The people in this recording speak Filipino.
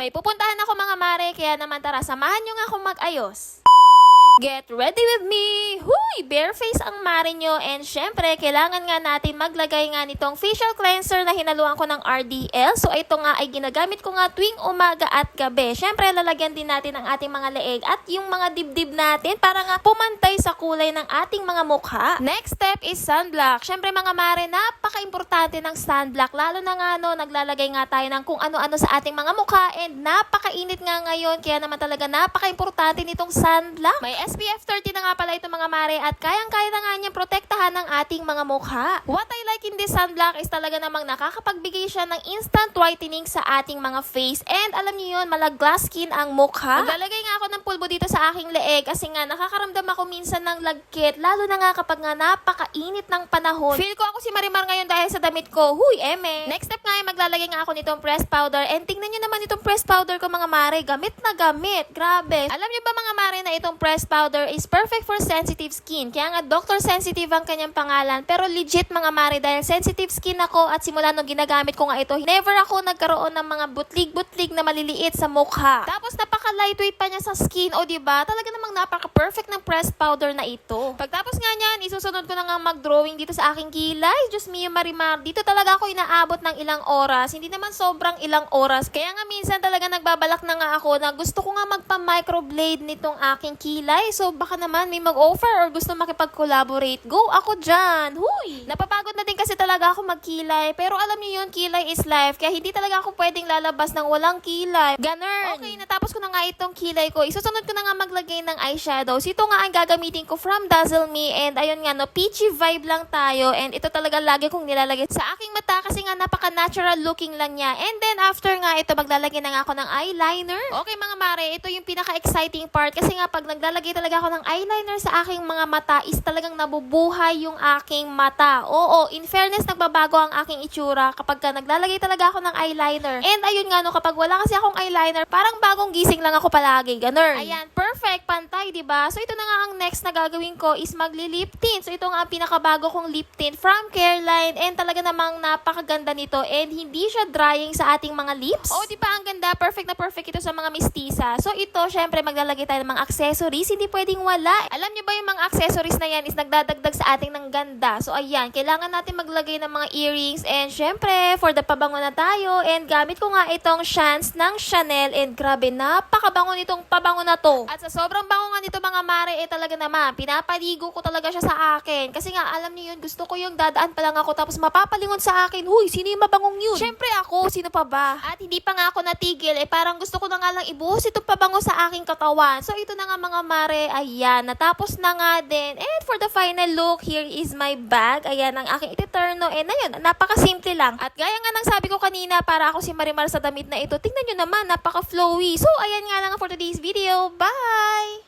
May pupuntahan ako mga mare, kaya naman tara, samahan nyo nga akong mag-ayos. Get ready with me! Huy! Bareface ang mare nyo and syempre, kailangan nga natin maglagay nga nitong facial cleanser na hinaluan ko ng RDL. So ito nga ay ginagamit ko nga tuwing umaga at gabi. Syempre, lalagyan din natin ang ating mga leeg at yung mga dibdib natin para nga pumantay sa kulay ng ating mga mukha. Next step is sunblock. Syempre mga mare, napaka-importante ng sunblock. Lalo na nga no, naglalagay nga tayo ng kung ano-ano sa ating mga mukha and napakainit nga ngayon. Kaya naman talaga napaka-importante nitong sunblock. May SPF 30 na nga pala ito mga mare at kayang-kaya na nga niyang protektahan ng ating mga mukha. What I this sunblock is talaga namang nakakapagbigay siya ng instant whitening sa ating mga face. And alam niyo yun, mala glass skin ang mukha. Naglalagay nga ako ng pulbo dito sa aking leeg kasi nga nakakaramdam ako minsan ng lagkit. Lalo na nga kapag nga napakainit ng panahon. Feel ko ako si Marimar ngayon dahil sa damit ko. Huy, eme. Next step nga ay maglalagay nga ako nitong pressed powder. And tingnan nyo naman itong pressed powder ko mga mare. Gamit na gamit. Grabe. Alam nyo ba mga mare na itong pressed powder is perfect for sensitive skin. Kaya nga doctor sensitive ang kanyang pangalan. Pero legit mga mare dahil sensitive skin ako at simula nung ginagamit ko nga ito, never ako nagkaroon ng mga butlig-butlig na maliliit sa mukha. Tapos napaka-lightweight pa niya sa skin. O di ba? Talaga namang napaka-perfect ng pressed powder na ito. Pagtapos nga niyan, isusunod ko na nga mag-drawing dito sa aking kilay. Diyos mio Marimar, dito talaga ako inaabot ng ilang oras. Hindi naman sobrang ilang oras. Kaya nga minsan talaga nagbabalak na nga ako na gusto ko nga magpa-microblade nitong aking kilay. So baka naman may mag-offer or gusto makipag-collaborate. Go ako dyan. Huy! Napapagod na talaga ako magkilay. Pero alam niyo yun, kilay is life. Kaya hindi talaga ako pwedeng lalabas ng walang kilay. Ganun. Okay, natapos ko na nga itong kilay ko. Isusunod ko na nga maglagay ng eyeshadows. Ito nga ang gagamitin ko from Dazzle Me. And ayun nga, no, peachy vibe lang tayo. And ito talaga lagi kong nilalagay sa aking mata kasi nga napaka-natural looking lang niya. And then after nga ito, maglalagay na nga ako ng eyeliner. Okay mga mare, ito yung pinaka-exciting part. Kasi nga pag naglalagay talaga ako ng eyeliner sa aking mga mata is talagang nabubuhay yung aking mata. Oo, in fairness, nagbabago ang aking itsura kapag ka naglalagay talaga ako ng eyeliner. And ayun nga no, kapag wala kasi akong eyeliner, parang bagong gising lang ako palagi. Ganun. Ayan, perfect, pantay, di ba? So ito na nga ang next na gagawin ko is magli-lip tint. So ito nga ang pinakabago kong lip tint from Careline and talaga namang napakaganda nito and hindi siya drying sa ating mga lips. Oh, di ba ang ganda? Perfect na perfect ito sa mga mistisa. So ito, syempre maglalagay tayo ng mga accessories, hindi pwedeng wala. Alam niyo ba yung mga accessories na yan is nagdadagdag sa ating ng ganda. So ayan, kailangan natin maglagay ng mga earrings and syempre for the pabango na tayo and gamit ko nga itong Chance ng Chanel and grabe, napakabango nitong pabango na to. At sa sobrang bango nga nito mga mare, eh talaga naman, pinapaligo ko talaga siya sa akin. Kasi nga, alam niyo yun, gusto ko yung dadaan pa lang ako tapos mapapalingon sa akin, huy, sino yung mabangong yun? Syempre ako, sino pa ba? At hindi pa nga ako natigil, eh parang gusto ko na nga lang ibuhos itong pabango sa aking katawan. So ito na nga mga mare, ayan, natapos na nga din. And for the final look, here is my bag. Ayan, ang aking iteterno. And ayun, napakasimple lang. At gaya nga ng sabi ko kanina, para ako si Marimar sa damit na ito, tingnan nyo naman, napaka-flowy. So ayan nga lang for today's video. Bye!